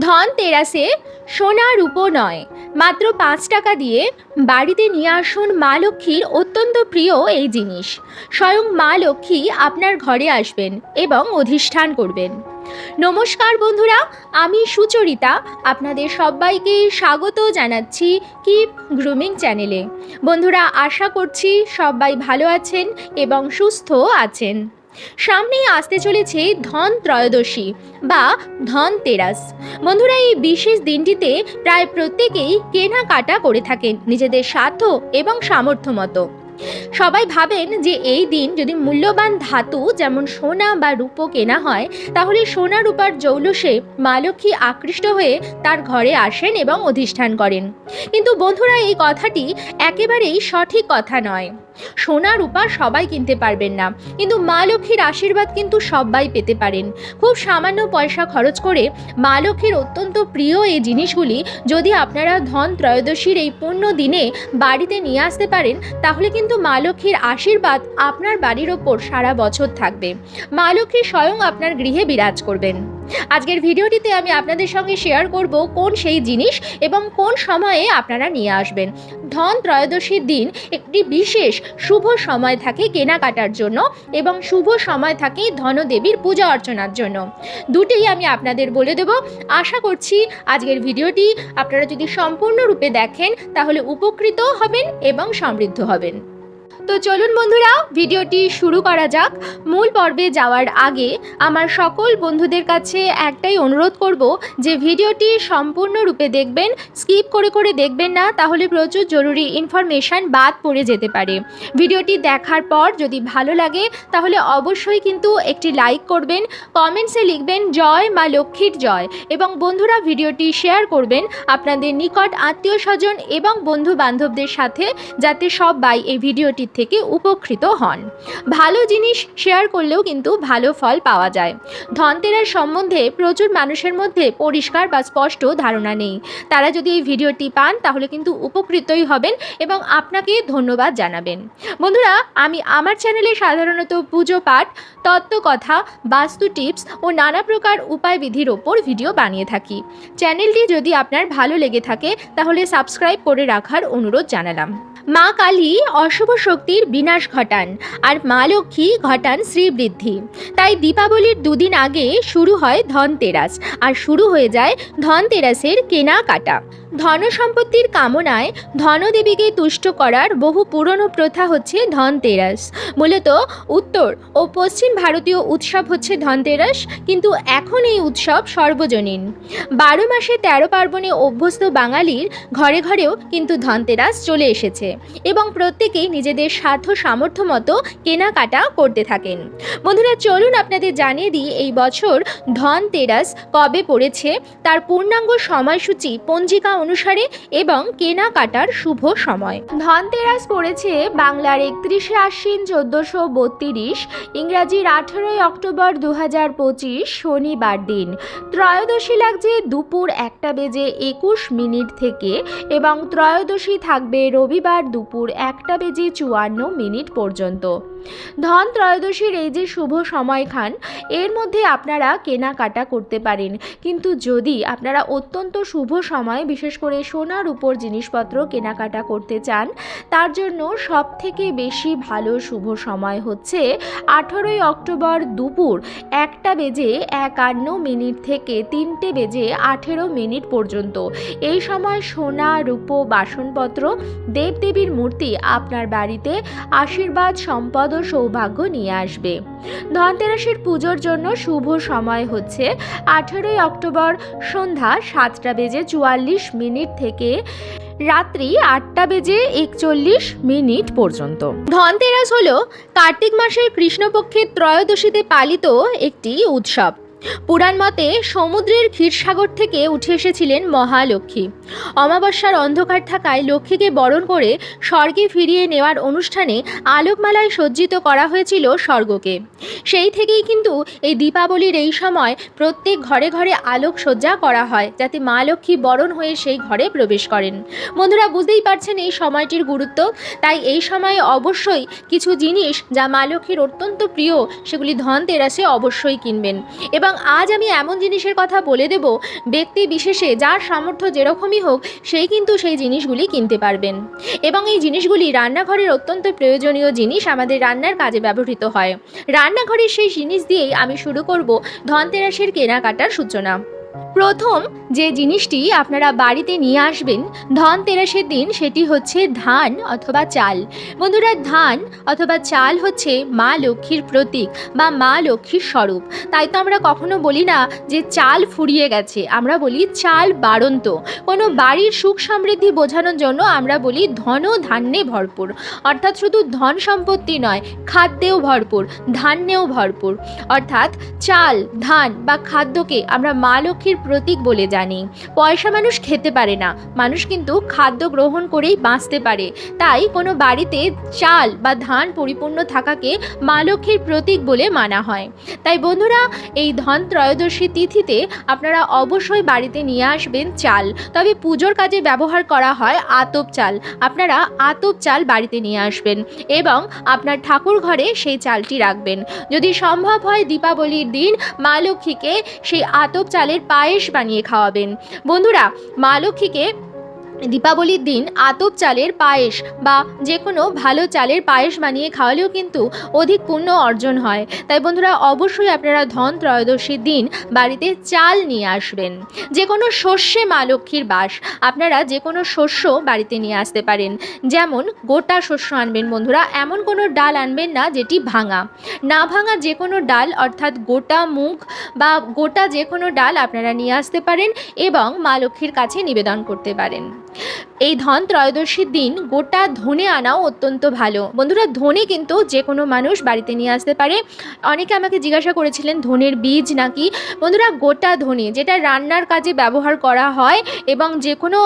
ধন তেরাসে সোনা রূপো নয়। মাত্র পাঁচ টাকা দিয়ে বাড়িতে নিয়ে আসুন মা লক্ষ্মীর অত্যন্ত প্রিয় এই জিনিস। স্বয়ং মা লক্ষ্মী আপনার ঘরে আসবেন এবং অধিষ্ঠান করবেন। নমস্কার বন্ধুরা, আমি সুচরিতা। আপনাদের সবাইকে স্বাগত জানাচ্ছি কিপ গ্রুমিং চ্যানেলে। বন্ধুরা, আশা করছি সবাই ভালো আছেন এবং সুস্থ আছেন। সামনেই আসতে চলেছে ধন ত্রয়োদশী বা ধন তেরাস। বন্ধুরা, এই বিশেষ দিনটিতে প্রায় প্রত্যেকেই কেনাকাটা করে থাকেন নিজেদের স্বার্থ এবং সামর্থ্য মতো। সবাই ভাবেন যে এই দিন যদি মূল্যবান ধাতু যেমন সোনা বা রূপো কেনা হয়, তাহলে সোনা রূপার জৌলসে মা লক্ষ্মী আকৃষ্ট হয়ে তার ঘরে আসেন এবং অধিষ্ঠান করেন। কিন্তু বন্ধুরা, এই কথাটি একেবারেই সঠিক কথা নয়। সোনা, রূপা সবাই কিনতে পারবেন না। কিন্তু মা লক্ষ্মীর আশীর্বাদ কিন্তু সবাই পেতে পারেন। খুব সামান্য পয়সা খরচ করে মা লক্ষ্মীর অত্যন্ত প্রিয় এই জিনিসগুলি যদি আপনারা ধন ত্রয়োদশীর এই পূর্ণ দিনে বাড়িতে নিয়ে আসতে পারেন, তাহলে কিন্তু মা লক্ষ্মীর আশীর্বাদ আপনার বাড়ির ওপর সারা বছর থাকবে। মা লক্ষ্মী স্বয়ং আপনার গৃহে বিরাজ করবেন। আজকের ভিডিওটিতে আমি আপনাদের সঙ্গে শেয়ার করব কোন সেই জিনিস এবং কোন সময়ে আপনারা নিয়ে আসবেন। ধন ত্রয়োদশীর দিন একটি বিশেষ শুভ সময় থাকে কেনাকাটার জন্য এবং শুভ সময় থাকে ধনদেবীর পূজা অর্চনার জন্য। দুটেই আমি আপনাদের বলে দেব। আশা করছি আজকের ভিডিওটি আপনারা যদি সম্পূর্ণরূপে দেখেন তাহলে উপকৃত হবেন এবং সমৃদ্ধ হবেন। তো চলুন বন্ধুরা, ভিডিওটি শুরু করা যাক। মূল পর্বে যাওয়ার আগে আমার সকল বন্ধুদের কাছে একটাই অনুরোধ করব যে ভিডিওটি সম্পূর্ণরূপে দেখবেন, স্কিপ করে করে দেখবেন না, তাহলে প্রচুর জরুরি ইনফরমেশান বাদ পড়ে যেতে পারে। ভিডিওটি দেখার পর যদি ভালো লাগে, তাহলে অবশ্যই কিন্তু একটি লাইক করবেন, কমেন্টসে লিখবেন, জয় মা লক্ষ্মীর জয় এবং বন্ধুরা ভিডিওটি শেয়ার করবেন আপনাদের নিকট আত্মীয় স্বজন এবং বন্ধু বান্ধবদের সাথে, যাতে সবাই এই ভিডিওটির থেকে উপকৃত হন। ভালো জিনিস শেয়ার করলেও কিন্তু ভালো ফল পাওয়া যায়। ধনতেরাস সম্বন্ধে প্রচুর মানুষের মধ্যে পরিষ্কার বা স্পষ্ট ধারণা নেই। তারা যদি এই ভিডিওটি পান, তাহলে কিন্তু উপকৃতই হবেন এবং আপনাকে ধন্যবাদ জানাবেন। বন্ধুরা, আমি আমার চ্যানেলে সাধারণত পুজো পাঠ, তত্ত্বকথা, বাস্তু টিপস ও নানা প্রকার উপায় বিধির ওপর ভিডিও বানিয়ে থাকি। চ্যানেলটি যদি আপনার ভালো লেগে থাকে, তাহলে সাবস্ক্রাইব করে রাখার অনুরোধ জানালাম। মা কালী অশুভ শক্তির বিনাশ ঘটান আর মা লক্ষ্মী ঘটান শ্রীবৃদ্ধি। তাই দীপাবলির দুদিন আগে শুরু হয় ধনতেরাস আর শুরু হয়ে যায় ধনতেরাসের কেনাকাটা। ধন সম্পত্তির কামনায় ধনদেবীকে তুষ্ট করার বহু পুরনো প্রথা হচ্ছে ধনতেরাস। মূলত উত্তর ও পশ্চিম ভারতীয় উৎসব হচ্ছে ধনতেরাস, কিন্তু এখন এই উৎসব সর্বজনীন। বারো মাসে তেরো পার্বণে অভ্যস্ত বাঙালির ঘরে ঘরেও কিন্তু ধনতেরাস চলে এসেছে। এবং প্রত্যেকেই নিজেদের সাধ্য সামর্থ্য মতো কেনাকাটা করতে থাকেন। বন্ধুরা, চলুন আপনাদের জানিয়ে দিই এই বছর ধনতেরাস কবে পড়েছে, তার পূর্ণাঙ্গ সময়সূচি পঞ্জিকা অনুসারে এবং কেনাকাটার শুভ সময়। ধনতেরাস পড়েছে বাংলার একত্রিশে আশ্বিন চোদ্দোশো বত্রিশ, ইংরাজির আঠেরোই অক্টোবর দু হাজার পঁচিশ শনিবার দিন। ত্রয়োদশী লাগছে দুপুর একটা বেজে একুশ মিনিট থেকে এবং ত্রয়োদশী থাকবে রবিবার দুপুর একটা বেজে চুয়ান্ন মিনিট পর্যন্ত। ধন ত্রয়োদশীর এই যে শুভ সময় খান এর মধ্যে আপনারা কেনাকাটা করতে পারেন। কিন্তু যদি আপনারা অত্যন্ত শুভ সময়, বিশেষ করে সোনার উপর জিনিসপত্র কেনাকাটা করতে চান, তার জন্য সব থেকে বেশি ভালো শুভ সময় হচ্ছে আঠেরোই অক্টোবর দুপুর একটা বেজে একান্ন মিনিট থেকে তিনটে বেজে আঠেরো মিনিট পর্যন্ত। এই সময় সোনা, রূপো, বাসনপত্র, দেবদেবীর মূর্তি আপনার বাড়িতে আশীর্বাদ, সম্পদ ও সৌভাগ্য নিয়ে আসবে। ধনতেরাসের পুজোর জন্য শুভ সময় হচ্ছে আঠেরোই অক্টোবর সন্ধ্যা সাতটা বেজে চুয়াল্লিশ মিনিট থেকে রাত্রি আটটা বেজে একচল্লিশ মিনিট পর্যন্ত। ধনতেরাস হলো কার্তিক মাসের কৃষ্ণপক্ষের ত্রয়োদশীতে পালিত একটি উৎসব। পুরাণ মতে সমুদ্রের ক্ষীরসাগর থেকে উঠে এসেছিলেন মহালক্ষ্মী। অমাবস্যার অন্ধকার থাকায় লক্ষ্মীকে বরণ করে স্বর্গে ফিরিয়ে নেওয়ার অনুষ্ঠানে আলোকমালায় সজ্জিত করা হয়েছিল স্বর্গকে। সেই থেকেই কিন্তু এই দীপাবলির এই সময় প্রত্যেক ঘরে ঘরে আলোক সজ্জা করা হয়, যাতে মা লক্ষ্মী বরণ হয়ে সেই ঘরে প্রবেশ করেন। বন্ধুরা, বুঝতেই পারছেন এই সময়টির গুরুত্ব, তাই এই সময়ে অবশ্যই কিছু জিনিস যা মা লক্ষ্মীর অত্যন্ত প্রিয়, সেগুলি ধনতেরাসে অবশ্যই কিনবেন। এবার এবং আজ আমি এমন জিনিসের কথা বলে দেব, ব্যক্তি বিশেষে যার সামর্থ্য যেরকমই হোক, সেই কিন্তু সেই জিনিসগুলি কিনতে পারবেন। এবং এই জিনিসগুলি রান্নাঘরের অত্যন্ত প্রয়োজনীয় জিনিস আমাদের রান্নার কাজে ব্যবহৃত হয়। রান্নাঘরের সেই জিনিস দিয়েই আমি শুরু করব ধনতেরাসের কেনাকাটার সূচনা। প্রথম যে জিনিসটি আপনারা বাড়িতে নিয়ে আসবেন ধনতেরাসের দিন সেটি হচ্ছে ধান অথবা চাল। বন্ধুরা, ধান অথবা চাল হচ্ছে মা লক্ষ্মীর প্রতীক বা মা লক্ষ্মীর স্বরূপ। তাই তো আমরা কখনো বলি না যে চাল ফুরিয়ে গেছে, আমরা বলি চাল বাড়ন্ত। কোনো বাড়ির সুখ সমৃদ্ধি বোঝানোর জন্য আমরা বলি ধন ধান্যে ভরপুর। অর্থাৎ শুধু ধন সম্পত্তি নয়, খাদ্যেও ভরপুর, ধান্যেও ভরপুর। অর্থাৎ চাল, ধান বা খাদ্যকে আমরা মা লক্ষ্মীর প্রতীক বলে জানি। পয়সা মানুষ খেতে পারে না। মানুষ কিন্তু খাদ্য গ্রহণ করেই বাঁচতে পারে। তাই কোনো বাড়িতে চাল বা ধান পরিপূর্ণ থাকাকে মা লক্ষ্মীর প্রতীক বলে মানা হয়। তাই বন্ধুরা, এই ধন ত্রয়োদশী তিথিতে আপনারা অবশ্যই বাড়িতে নিয়ে আসবেন চাল। তবে পুজোর কাজে ব্যবহার করা হয় আতপ চাল। আপনারা আতপ চাল বাড়িতে নিয়ে আসবেন এবং আপনার ঠাকুর ঘরে সেই চালটি রাখবেন। যদি সম্ভব হয় দীপাবলির দিন মা লক্ষ্মীকে সেই আতপ চালের পায়েস বানিয়ে খাওয়াবেন বন্ধুরা মা লক্ষ্মীকে দীপাবলির দিন আতপ চালের পায়েস বা যে কোনো ভালো চালের পায়েস বানিয়ে খাওয়ালেও কিন্তু অধিক পুণ্য অর্জন হয়। তাই বন্ধুরা, অবশ্যই আপনারা ধন ত্রয়োদশীর দিন বাড়িতে চাল নিয়ে আসবেন। যে কোনো শস্যে মা লক্ষ্মীর বাস, আপনারা যে কোনো শস্য বাড়িতে নিয়ে আসতে পারেন। যেমন গোটা শস্য আনবেন বন্ধুরা, এমন কোনো ডাল আনবেন না যেটি ভাঙা। না ভাঙা যে কোনো ডাল, অর্থাৎ গোটা মুগ বা গোটা যে কোনো ডাল আপনারা নিয়ে আসতে পারেন এবং মা লক্ষ্মীর কাছে নিবেদন করতে পারেন। এই ধন ত্রয়োদশীর দিন গোটা ধনে আনাও অত্যন্ত ভালো। বন্ধুরা, ধনে কিন্তু যে কোনো মানুষ বাড়িতে নিয়ে আসতে পারে। অনেকে আমাকে জিজ্ঞাসা করেছিলেন, ধনের বীজ নাকি? বন্ধুরা, গোটা ধনে, যেটা রান্নার কাজে ব্যবহার করা হয় এবং যে কোনো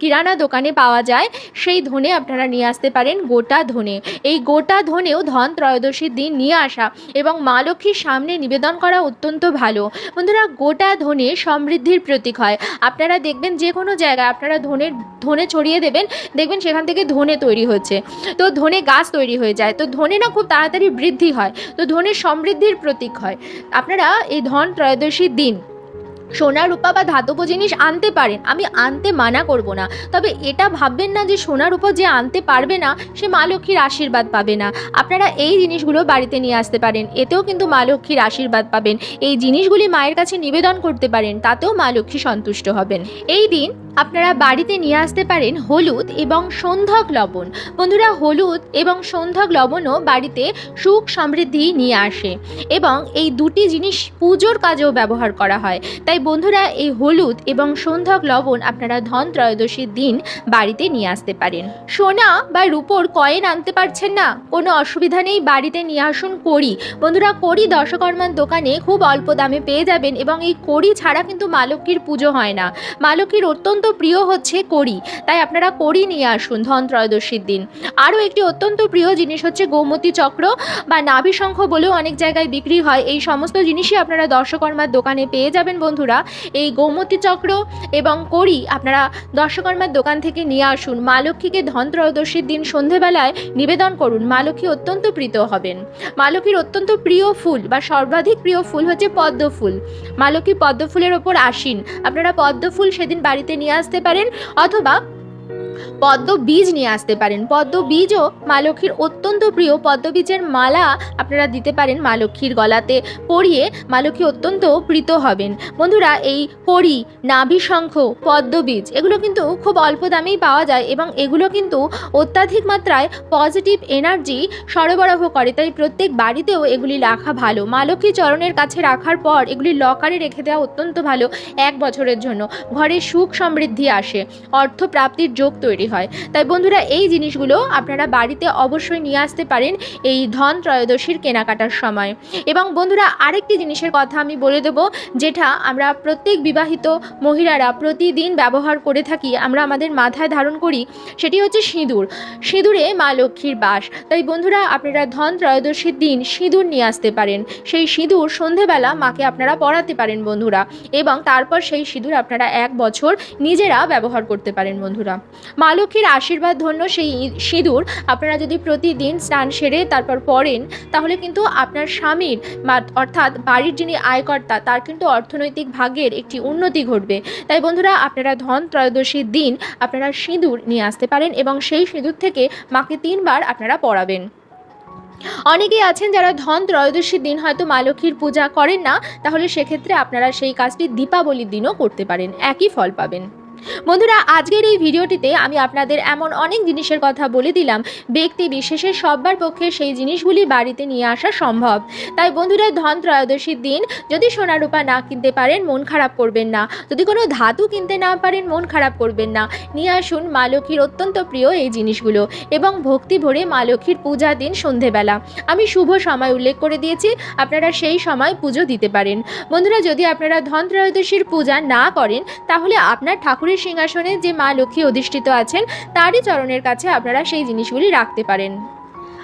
কিরানা দোকানে পাওয়া যায়, সেই ধনে আপনারা নিয়ে আসতে পারেন গোটা ধনে। এই গোটা ধনেও ধন ত্রয়োদশীর দিন নিয়ে আসা এবং মা লক্ষ্মীর সামনে নিবেদন করা অত্যন্ত ভালো। বন্ধুরা, গোটা ধনে সমৃদ্ধির প্রতীক হয়। আপনারা দেখবেন যে কোনো জায়গায় আপনারা ধনের ধনে ছড়িয়ে দেবেন, দেখবেন সেখান থেকে ধনে তৈরি হচ্ছে। তো ধনে গাছ তৈরি হয়ে যায়। তো ধনে না খুব তাড়াতাড়ি বৃদ্ধি হয়। তো ধনের সমৃদ্ধির প্রতীক হয়। আপনারা এই ধন ত্রয়োদশীর দিন সোনা, রূপা বা ধাতব জিনিস আনতে পারেন। আমি আনতে মানা করব না। তবে এটা ভাববেন না যে সোনা, রূপা যে আনতে পারবে না, সে মা লক্ষ্মীর আশীর্বাদ পাবে না। আপনারা এই জিনিসগুলো বাড়িতে নিয়ে আসতে পারেন। এতেও কিন্তু মা লক্ষ্মীর আশীর্বাদ পাবেন। এই জিনিসগুলি মায়ের কাছে নিবেদন করতে পারেন। তাতেও মা লক্ষ্মী সন্তুষ্ট হবেন। এই দিন আপনারা বাড়িতে নিয়ে আসতে পারেন হলুদ এবং সন্ধক লবণ। বন্ধুরা, হলুদ এবং সন্ধক লবণও বাড়িতে সুখ সমৃদ্ধি নিয়ে আসে এবং এই দুটি জিনিস পুজোর কাজেও ব্যবহার করা হয়। তাই বন্ধুরা, এই হলুদ এবং সন্ধক লবণ আপনারা ধন ত্রয়োদশীর দিন বাড়িতে নিয়ে আসতে পারেন। সোনা বা রূপোর কয়েন আনতে পারছেন না? কোনো অসুবিধা নেই, বাড়িতে নিয়ে আসুন কড়ি। বন্ধুরা, কড়ি দশকর্মার দোকানে খুব অল্প দামে পেয়ে যাবেন এবং এই কড়ি ছাড়া কিন্তু মা লক্ষ্মীর পুজো হয় না। মা লক্ষ্মীর অত্যন্ত প্রিয় হচ্ছে কড়ি। তাই আপনারা কড়ি নিয়ে আসুন ধন ত্রয়োদশীর দিন। আরও একটি অত্যন্ত প্রিয় জিনিস হচ্ছে গৌমতী চক্র বা নাভি শঙ্খ বলেও অনেক জায়গায় বিক্রি হয়। এই সমস্ত জিনিসই আপনারা দর্শকর্মার দোকানে পেয়ে যাবেন বন্ধুরা। এই গৌমতী চক্র এবং কড়ি আপনারা দর্শকর্মার দোকান থেকে নিয়ে আসুন। মা লক্ষ্মীকে ধন ত্রয়োদশীর দিন সন্ধেবেলায় নিবেদন করুন। মা লক্ষ্মী অত্যন্ত প্রীত হবেন। মা লক্ষ্মীর অত্যন্ত প্রিয় ফুল বা সর্বাধিক প্রিয় ফুল হচ্ছে পদ্ম ফুল মা লক্ষ্মী পদ্ম ফুলের ওপর আসীন। আপনারা পদ্ম ফুল সেদিন বাড়িতে নিয়ে আসতে পারেন অথবা পদ্ম বীজ নিয়ে আসতে পারেন। পদ্ম বীজও মা লক্ষ্মীর অত্যন্ত প্রিয়। পদ্ম বীজের মালা আপনারা দিতে পারেন মা লক্ষ্মীর গলাতে। পরিয়ে মা লক্ষ্মী অত্যন্ত প্রীত হবেন। বন্ধুরা, এই কড়ি নাভি শঙ্খ, পদ্ম বীজ, এগুলো কিন্তু খুব অল্প দামেই পাওয়া যায় এবং এগুলো কিন্তু অত্যাধিক মাত্রায় পজিটিভ এনার্জি সরবরাহ করে। তাই প্রত্যেক বাড়িতেও এগুলি রাখা ভালো। মা লক্ষ্মী চরণের কাছে রাখার পর এগুলি লকারে রেখে দেওয়া অত্যন্ত ভালো এক বছরের জন্য। ঘরে সুখ সমৃদ্ধি আসে। অর্থ প্রাপ্তির যোগ তৈরি হয়। তাই বন্ধুরা, এই জিনিসগুলো আপনারা বাড়িতে অবশ্যই নিয়ে আসতে পারেন এই ধন ত্রয়োদশীর কেনাকাটার সময়। এবং বন্ধুরা, আরেকটি জিনিসের কথা আমি বলে দেবো, যেটা আমরা প্রত্যেক বিবাহিত মহিলারা প্রতিদিন ব্যবহার করে থাকি, আমরা আমাদের মাথায় ধারণ করি, সেটি হচ্ছে সিঁদুর। সিঁদুরে মা লক্ষ্মীর বাস। তাই বন্ধুরা, আপনারা ধন ত্রয়োদশীর দিন সিঁদুর নিয়ে আসতে পারেন। সেই সিঁদুর সন্ধেবেলা মাকে আপনারা পরাতে পারেন বন্ধুরা। এবং তারপর সেই সিঁদুর আপনারা এক বছর নিজেরা ব্যবহার করতে পারেন বন্ধুরা। মা লক্ষ্মীর আশীর্বাদ ধন্য সেই সিঁদুর। আপনারা যদি প্রতিদিন স্নান সেরে তারপর পরেন তাহলে কিন্তু আপনার স্বামীর অর্থাৎ বাড়ির যিনি আয়কর্তা, তার কিন্তু অর্থনৈতিক ভাগ্যের একটি উন্নতি ঘটবে। তাই বন্ধুরা, আপনারা ধন ত্রয়োদশীর দিন আপনারা সিঁদুর নিয়ে আসতে পারেন এবং সেই সিঁদুর থেকে মাকে তিনবার আপনারা পড়াবেন। অনেকেই আছেন যারা ধন ত্রয়োদশীর দিন হয়তো মা লক্ষ্মীর পূজা করেন না, তাহলে সেক্ষেত্রে আপনারা সেই কাজটি দীপাবলির দিনও করতে পারেন। একই ফল পাবেন। বন্ধুরা, আজকের এই ভিডিওটিতে আমি আপনাদের এমন অনেক জিনিসের কথা বলে দিলাম। ব্যক্তি বিশেষে সবার পক্ষে সেই জিনিসগুলি বাড়িতে নিয়ে আসা সম্ভব। তাই বন্ধুরা, ধন ত্রয়োদশীর দিন যদি সোনা রূপা না কিনতে পারেন, মন খারাপ করবেন না। যদি কোনো ধাতু কিনতে না পারেন, মন খারাপ করবেন না। নিয়ে আসুন মা লক্ষ্মীর অত্যন্ত প্রিয় এই জিনিসগুলো এবং ভক্তি ভরে মা লক্ষ্মীর পূজা দিন সন্ধেবেলা। আমি শুভ সময় উল্লেখ করে দিয়েছি, আপনারা সেই সময় পুজো দিতে পারেন। বন্ধুরা, যদি আপনারা ধন ত্রয়োদশীর পূজা না করেন, তাহলে আপনার ঠাকুরের সিংহাসনে যে মা লক্ষ্মী অধিষ্ঠিত আছেন, তারই চরণের কাছে আপনারা সেই জিনিসগুলি রাখতে পারেন।